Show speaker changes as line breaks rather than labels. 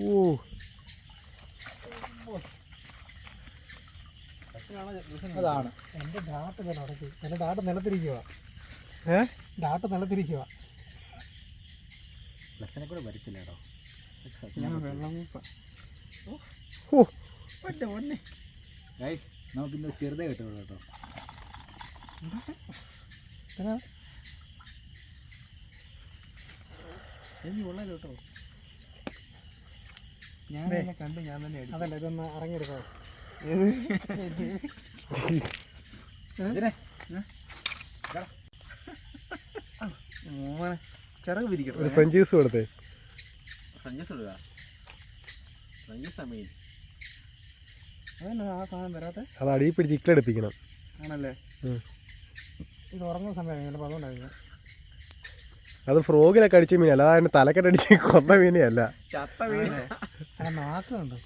ഓ. അതാണ്.
എന്റെ ഡാട്ട് ഞാൻ ഉടക്കി. എന്റെ ഡാട്ട് നിലത്തിരിക്കുക
ഏ?
ഡാട്ട് നിലത്തിരിക്കുക
പ്ലസിനെ കൂടെ വരത്തില്ല കേട്ടോ
ഞാൻ വെള്ളം
ഓ.
ഗൈസ് നമുക്ക് ഇന്ന് ചെറുതേ കിട്ടുള്ളൂ കേട്ടോ.
എനിക്ക് കൊള്ളാലോ കേട്ടോ. ഞാൻ തന്നെ കണ്ട് ഞാൻ തന്നെ അടിച്ചു
അതല്ല ഇതൊന്ന് ഇറങ്ങിയെടുക്കാം
ഇതിനെ.
മോനെ ചിറക്
ഒരു
പിരിക്കട്ടെ
ഫ്രഞ്ച് ജ്യൂസ് കൊടുത്തേ.
ഫ്രഞ്ചസ് ഫ്രഞ്ച്
അതന്നെ ആ സാധനം വരാത്തെ?
അത് അടിയിൽ പിടിച്ച് ഇക്കലെടുപ്പിക്കണം
ആണല്ലേ?
ഇത് ഉറങ്ങുന്ന സമയമാണ് ചിലപ്പോൾ അതുകൊണ്ടായിരിക്കും
അത് ഫ്രോഗിലൊക്കെ അടിച്ച മീനല്ല അതായത് തലക്കെട്ടടിച്ച് കൊന്ന മീനെയല്ല
ചത്ത
അങ്ങനെ നാക്കുണ്ട്